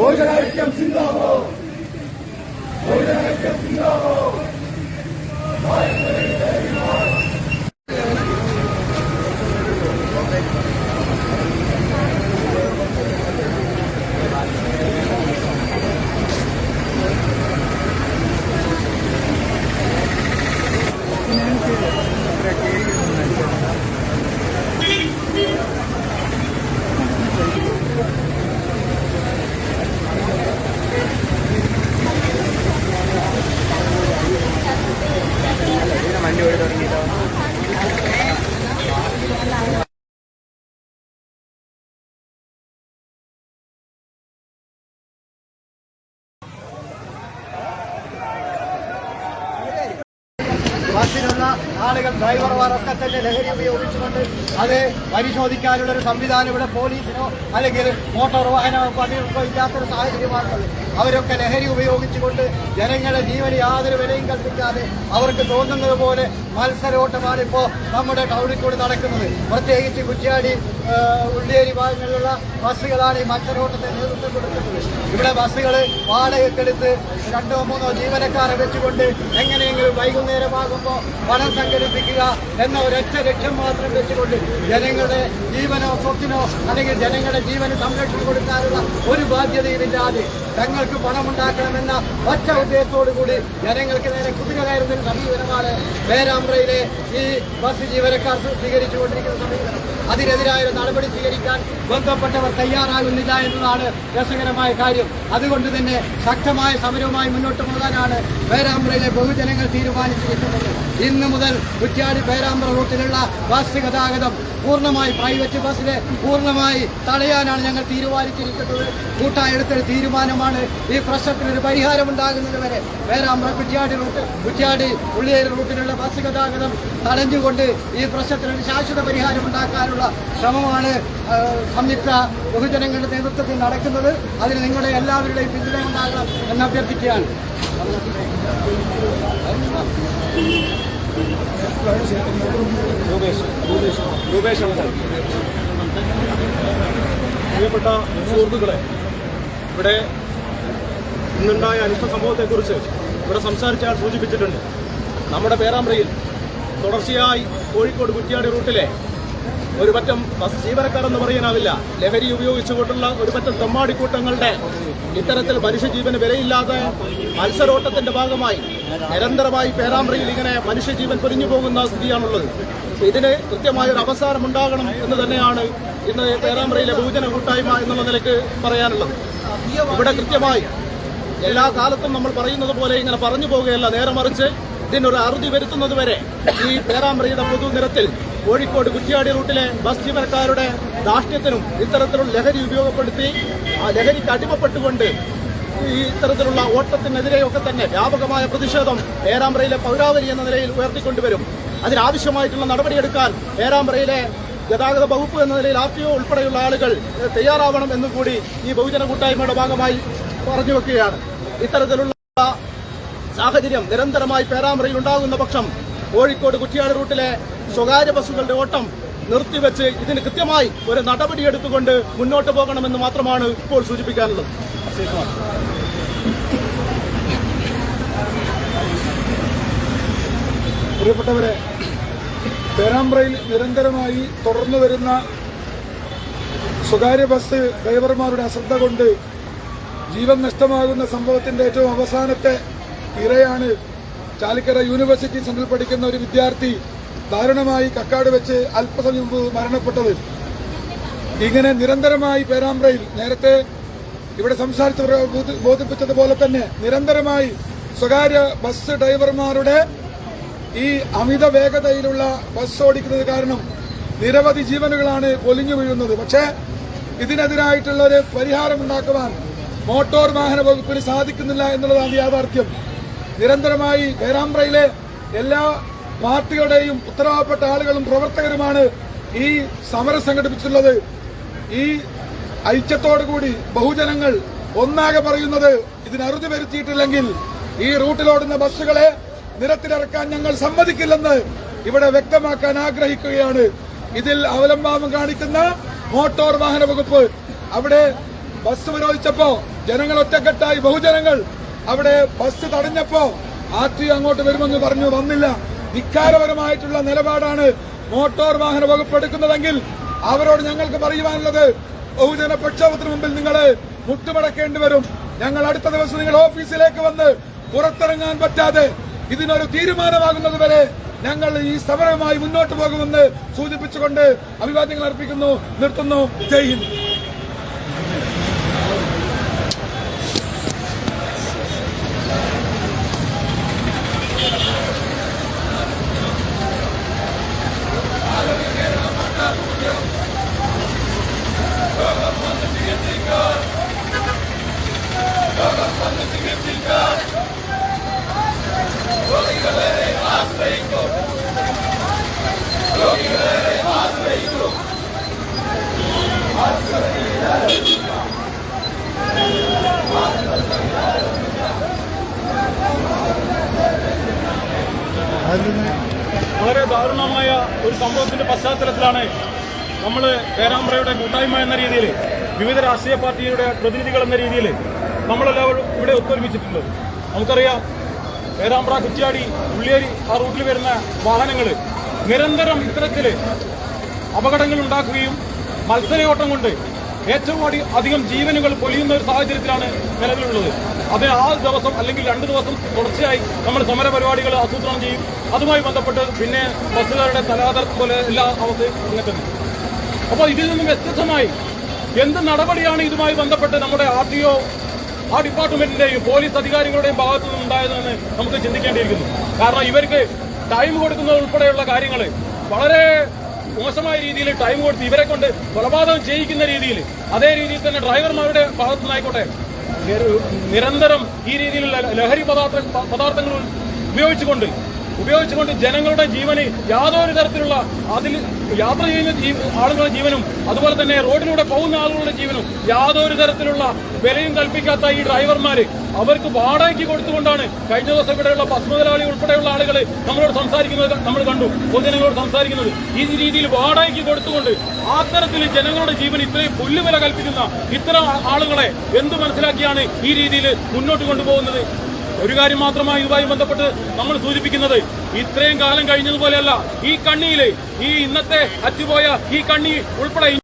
ബഹുജനൈക്യം സിന്ദാബോ ろん ആളുകൾ ഡ്രൈവർമാരൊക്കെ തന്നെ ലഹരി ഉപയോഗിച്ചുകൊണ്ട് അത് പരിശോധിക്കാനുള്ള ഒരു സംവിധാനം ഇവിടെ പോലീസിനോ അല്ലെങ്കിൽ മോട്ടോർ വാഹന വകുപ്പോ ഇല്ലാത്തൊരു സാഹചര്യമാണുള്ളത് അവരൊക്കെ ലഹരി ഉപയോഗിച്ചുകൊണ്ട് ജനങ്ങളുടെ ജീവന് യാതൊരു വിലയും കൽപ്പിക്കാതെ അവർക്ക് തോന്നുന്നത് പോലെ മത്സരോട്ടമാണ് ഇപ്പോൾ നമ്മുടെ ടൗണിൽ കൂടി നടക്കുന്നത്. പ്രത്യേകിച്ച് കുറ്റ്യാടി ഉള്ളേരി ഭാഗങ്ങളിലുള്ള ബസ്സുകളാണ് ഈ മത്സരോട്ടത്തെ നേതൃത്വം കൊടുക്കുന്നത്. ഇവിടെ ബസ്സുകൾ വാടകയ്ക്കെടുത്ത് രണ്ടോ മൂന്നോ ജീവനക്കാരെ വെച്ചുകൊണ്ട് എങ്ങനെയെങ്കിലും വൈകുന്നേരമാകുമ്പോൾ പണം സംഘടിപ്പിക്കുക എന്ന ഒരൊറ്റ ലക്ഷ്യം മാത്രം വെച്ചുകൊണ്ട് ജനങ്ങളുടെ ജീവനോ സ്വത്തിനോ അല്ലെങ്കിൽ ജനങ്ങളുടെ ജീവന് സംരക്ഷണം കൊടുക്കാനുള്ള ഒരു ബാധ്യതയുമില്ലാതെ തങ്ങൾക്ക് പണമുണ്ടാക്കണമെന്ന ഒറ്റ ഉദ്ദേശത്തോടു കൂടി ജനങ്ങൾക്ക് നേരെ കുതിര കയറുന്ന സമീപനമാണ് പേരാമ്പ്രയിലെ ഈ ബസ് ജീവനക്കാർ സ്വീകരിച്ചുകൊണ്ടിരിക്കുന്ന സമീപനം. അതിനെതിരായ നടപടി സ്വീകരിക്കാൻ ബന്ധപ്പെട്ടവർ തയ്യാറാകുന്നില്ല എന്നതാണ് രസകരമായ കാര്യം. അതുകൊണ്ട് തന്നെ ശക്തമായ സമരവുമായി മുന്നോട്ട് പോകാനാണ് പേരാമ്പ്രയിലെ ബഹുജനങ്ങൾ തീരുമാനിച്ചിരിക്കുന്നത്. ഇന്ന് മുതൽ കുറ്റ്യാടി പേരാമ്പ്ര റൂട്ടിലുള്ള ബസ് ഗതാഗതം പൂർണമായി പ്രൈവറ്റ് ബസ്സിനെ പൂർണമായി തടയാനാണ് ഞങ്ങൾ തീരുമാനിച്ചിരിക്കുന്നത്. കൂട്ടായെടുത്തൊരു തീരുമാനമാണ് ഈ പ്രശ്നത്തിനൊരു പരിഹാരം ഉണ്ടാകുന്നത് വരെ പേരാമ്പ്ര കുറ്റ്യാടി റൂട്ട് കുറ്റ്യാടി ഉള്ളിയേരി റൂട്ടിലുള്ള ബസ് ഗതാഗതം തടഞ്ഞുകൊണ്ട് ഈ പ്രശ്നത്തിനൊരു ശാശ്വത പരിഹാരം ഉണ്ടാക്കാനുള്ള ശ്രമമാണ് സംയുക്ത ബഹുജനങ്ങളുടെ നേതൃത്വത്തിൽ നടക്കുന്നത്. അതിന് നിങ്ങളുടെ എല്ലാവരുടെയും പിന്തുണ ഉണ്ടാകണം എന്ന് അഭ്യർത്ഥിക്കുകയാണ് പ്രിയപ്പെട്ട സുഹൃത്തുക്കളെ ഇവിടെ ഇന്നുണ്ടായ അനിഷ്ട സംഭവത്തെക്കുറിച്ച് ഇവിടെ സംസാരിച്ചാൽ സൂചിപ്പിച്ചിട്ടുണ്ട്. നമ്മുടെ പേരാമ്പ്രയിൽ തുടർച്ചയായി കോഴിക്കോട് കുറ്റിയാടി റൂട്ടിലെ ഒരു പറ്റം ബസ് ജീവനക്കാർ എന്ന് പറയാനാവില്ല. ലഹരി ഉപയോഗിച്ചുകൊണ്ടുള്ള ഒരു പറ്റം തെമ്മാടിക്കൂട്ടങ്ങളുടെ ഇത്തരത്തിൽ മനുഷ്യജീവന് വിലയില്ലാതെ മത്സരോട്ടത്തിന്റെ ഭാഗമായി നിരന്തരമായി പേരാമ്പ്രയിൽ ഇങ്ങനെ മനുഷ്യജീവൻ പൊരിഞ്ഞു പോകുന്ന സ്ഥിതിയാണുള്ളത്. ഇതിന് കൃത്യമായ ഒരു അവസാനം ഉണ്ടാകണം എന്ന് തന്നെയാണ് ഇന്ന് പേരാമ്പ്രയിലെ ബഹുജന കൂട്ടായ്മ എന്നുള്ള നിലയ്ക്ക് പറയാനുള്ളത്. ഇവിടെ കൃത്യമായി എല്ലാ കാലത്തും നമ്മൾ പറയുന്നത് പോലെ ഇങ്ങനെ പറഞ്ഞു പോകുകയല്ല നേരെ മറിച്ച് ഇതിനൊരു അറുതി വരുത്തുന്നത് വരെ ഈ പേരാമ്പ്രയുടെ പൊതുനിരത്തിൽ കോഴിക്കോട് കുറ്റിയാടി റൂട്ടിലെ ബസ് ജീവനക്കാരുടെ ദാഷ്ട്യത്തിനും ഇത്തരത്തിലുള്ള ലഹരി ഉപയോഗപ്പെടുത്തി ആ ലഹരിക്ക് അടിമപ്പെട്ടുകൊണ്ട് ഈ ഇത്തരത്തിലുള്ള ഓട്ടത്തിനെതിരെയൊക്കെ തന്നെ വ്യാപകമായ പ്രതിഷേധം പേരാമ്പ്രയിലെ പൗരാവലി എന്ന നിലയിൽ ഉയർത്തിക്കൊണ്ടുവരും. അതിനാവശ്യമായിട്ടുള്ള നടപടിയെടുക്കാൻ പേരാമ്പ്രയിലെ ഗതാഗത വകുപ്പ് എന്ന നിലയിൽ ആർ ടി ഒ ഉൾപ്പെടെയുള്ള ആളുകൾ തയ്യാറാവണം എന്നും കൂടി ഈ ബഹുജന കൂട്ടായ്മയുടെ ഭാഗമായി പറഞ്ഞു വെക്കുകയാണ് ഇത്തരത്തിലുള്ള സാഹചര്യം നിരന്തരമായി പേരാമ്പ്രയിൽ ഉണ്ടാകുന്ന പക്ഷം കോഴിക്കോട് കുറ്റിയാട് റൂട്ടിലെ സ്വകാര്യ ബസ്സുകളുടെ ഓട്ടം നിർത്തിവെച്ച് ഇതിന് കൃത്യമായി ഒരു നടപടിയെടുത്തുകൊണ്ട് മുന്നോട്ട് പോകണമെന്ന് മാത്രമാണ് ഇപ്പോൾ സൂചിപ്പിക്കാനുള്ളത്. പ്രിയപ്പെട്ടവരെ പേരാമ്പ്രയിൽ നിരന്തരമായി തുടർന്നു വരുന്ന സ്വകാര്യ ബസ് ഡ്രൈവർമാരുടെ അശ്രദ്ധ കൊണ്ട് ജീവൻ നഷ്ടമാകുന്ന സംഭവത്തിന്റെ ഏറ്റവും അവസാനത്തെ ഇരയാണ് ചാലിക്കര യൂണിവേഴ്സിറ്റി സെന്ററിൽ പഠിക്കുന്ന ഒരു വിദ്യാർത്ഥി ദാരുണമായി കക്കാട് വെച്ച് അല്പസമയം മുമ്പ് മരണപ്പെട്ടത്. ഇങ്ങനെ നിരന്തരമായി പേരാമ്പ്രയിൽ നേരത്തെ ഇവിടെ സംസാരിച്ചവർ ബോധിപ്പിച്ചതുപോലെ തന്നെ നിരന്തരമായി സ്വകാര്യ ബസ് ഡ്രൈവർമാരുടെ ഈ അമിത വേഗതയിലുള്ള ബസ് ഓടിക്കുന്നത് കാരണം നിരവധി ജീവനുകളാണ് പൊലിഞ്ഞു വീഴുന്നത്. പക്ഷേ ഇതിനെതിരായിട്ടുള്ള ഒരു പരിഹാരം ഉണ്ടാക്കുവാൻ മോട്ടോർ വാഹന വകുപ്പിന് സാധിക്കുന്നില്ല എന്നുള്ളതാണ് യാഥാർത്ഥ്യം. നിരന്തരമായി പേരാമ്പ്രയിലെ എല്ലാ പാർട്ടികളുടെയും ഉത്തരവാദപ്പെട്ട ആളുകളും പ്രവർത്തകരുമാണ് ഈ സമരം സംഘടിപ്പിച്ചിട്ടുള്ളത്. ഈ ഐക്യത്തോടുകൂടി ബഹുജനങ്ങൾ ഒന്നാകെ പറയുന്നത് ഇതിന് അറുതി വരുത്തിയിട്ടില്ലെങ്കിൽ ഈ റൂട്ടിലോടുന്ന ബസ്സുകളെ നിരത്തിലിറക്കാൻ ഞങ്ങൾ സമ്മതിക്കില്ലെന്ന് ഇവിടെ വ്യക്തമാക്കാൻ ആഗ്രഹിക്കുകയാണ്. ഇതിൽ അവലംബാവം കാണിക്കുന്ന മോട്ടോർ വാഹന വകുപ്പ്. അവിടെ ബസ് വിരോധിച്ചപ്പോ ജനങ്ങൾ ഒറ്റക്കെട്ടായി ബഹുജനങ്ങൾ അവിടെ ബസ് തടഞ്ഞപ്പോ ആറ്റി അങ്ങോട്ട് വരുമെന്ന് പറഞ്ഞു വന്നില്ല. ധിക്കാരപരമായിട്ടുള്ള നിലപാടാണ് മോട്ടോർ വാഹന വകുപ്പ് എടുക്കുന്നതെങ്കിൽ അവരോട് ഞങ്ങൾക്ക് പറയുവാനുള്ളത് ബഹുജന പ്രക്ഷോഭത്തിന് മുമ്പിൽ നിങ്ങൾ മുട്ടുമടക്കേണ്ടി വരും. ഞങ്ങൾ അടുത്ത ദിവസം നിങ്ങൾ ഓഫീസിലേക്ക് വന്ന് പുറത്തിറങ്ങാൻ പറ്റാതെ ഇതിനൊരു തീരുമാനമാകുന്നത് വരെ ഞങ്ങൾ ഈ സമരവുമായി മുന്നോട്ട് പോകുമെന്ന് സൂചിപ്പിച്ചുകൊണ്ട് അഭിവാദ്യങ്ങൾ അർപ്പിക്കുന്നു നിർത്തുന്നു. ജയ് ഹിന്ദ്. വളരെ ദാരുണമായ ഒരു സംഭവത്തിന്റെ പശ്ചാത്തലത്തിലാണ് നമ്മൾ പേരാമ്പ്രയുടെ കൂട്ടായ്മ എന്ന രീതിയിൽ വിവിധ രാഷ്ട്രീയ പാർട്ടിയുടെ പ്രതിനിധികൾ എന്ന രീതിയിൽ നമ്മളെല്ലാവരും ഇവിടെ ഒത്തൊരുമിച്ചിട്ടുള്ളത്. നമുക്കറിയാം പേരാമ്പ്ര കുറ്റ്യാടി ഉള്ളിയേരി ആ റൂട്ടിൽ വരുന്ന വാഹനങ്ങൾ നിരന്തരം ഇത്തരത്തിൽ അപകടങ്ങൾ ഉണ്ടാക്കുകയും മത്സരയോട്ടം കൊണ്ട് ഏറ്റവും അധികം ജീവനുകൾ പൊലിയുന്ന ഒരു സാഹചര്യത്തിലാണ് നിലവിലുള്ളത്. അത് ആ ദിവസം അല്ലെങ്കിൽ രണ്ട് ദിവസം തുടർച്ചയായി നമ്മൾ സമര പരിപാടികൾ ആസൂത്രണം ചെയ്യും. അതുമായി ബന്ധപ്പെട്ട് പിന്നെ ബസ്സുകാരുടെ തലാതർ പോലെ എല്ലാ അവസ്ഥയും ഇങ്ങനെത്തന്നെ. അപ്പോൾ ഇതിൽ നിന്നും വ്യത്യസ്തമായി എന്ത് നടപടിയാണ് ഇതുമായി ബന്ധപ്പെട്ട് നമ്മുടെ ആർ ടി ഒ ആ ഡിപ്പാർട്ട്മെന്റിന്റെയും പോലീസ് അധികാരികളുടെയും ഭാഗത്തു നിന്നും ഉണ്ടായതെന്ന് നമുക്ക് ചിന്തിക്കേണ്ടിയിരിക്കുന്നു. കാരണം ഇവർക്ക് ടൈം കൊടുക്കുന്നത് ഉൾപ്പെടെയുള്ള കാര്യങ്ങൾ വളരെ മോശമായ രീതിയിൽ ടൈം കൊടുത്ത് ഇവരെ കൊണ്ട് കൊലപാതകം ചെയ്യിക്കുന്ന രീതിയിൽ അതേ രീതിയിൽ തന്നെ ഡ്രൈവർമാരുടെ ഭാഗത്തു നിന്നായിക്കോട്ടെ നിരന്തരം ഈ രീതിയിലുള്ള ലഹരി പദാർത്ഥ പദാർത്ഥങ്ങൾ ഉപയോഗിച്ചുകൊണ്ട് ഉപയോഗിച്ചുകൊണ്ട് ജനങ്ങളുടെ ജീവന് യാതൊരു തരത്തിലുള്ള അതിൽ യാത്ര ചെയ്യുന്ന ആളുകളുടെ ജീവനും അതുപോലെ തന്നെ റോഡിലൂടെ പോകുന്ന ആളുകളുടെ ജീവനും യാതൊരു തരത്തിലുള്ള വിലയും കൽപ്പിക്കാത്ത ഈ ഡ്രൈവർമാര് അവർക്ക് വാടകയ്ക്ക് കൊടുത്തുകൊണ്ടാണ് കഴിഞ്ഞ ദിവസം ഇവിടെയുള്ള ബസ് മുതലാളി ഉൾപ്പെടെയുള്ള ആളുകൾ നമ്മളോട് സംസാരിക്കുന്നത് നമ്മൾ കണ്ടു പൊതുജനങ്ങളോട് സംസാരിക്കുന്നത്. ഈ രീതിയിൽ വാടകയ്ക്ക് കൊടുത്തുകൊണ്ട് അത്തരത്തിൽ ജനങ്ങളുടെ ജീവൻ ഇത്രയും പുല്ലുവില കൽപ്പിക്കുന്ന ഇത്തരം ആളുകളെ എന്ത് മനസ്സിലാക്കിയാണ് ഈ രീതിയിൽ മുന്നോട്ട് കൊണ്ടുപോകുന്നത്? ഒരു കാര്യം മാത്രമായി ഇതുമായി ബന്ധപ്പെട്ട് നമ്മൾ സൂചിപ്പിക്കുന്നത് ഇത്രയും കാലം കഴിഞ്ഞതുപോലെയല്ല ഈ കണ്ണിയിലെ ഈ ഇന്നത്തെ അറ്റുപോയ ഈ കണ്ണി ഉൾപ്പെടെ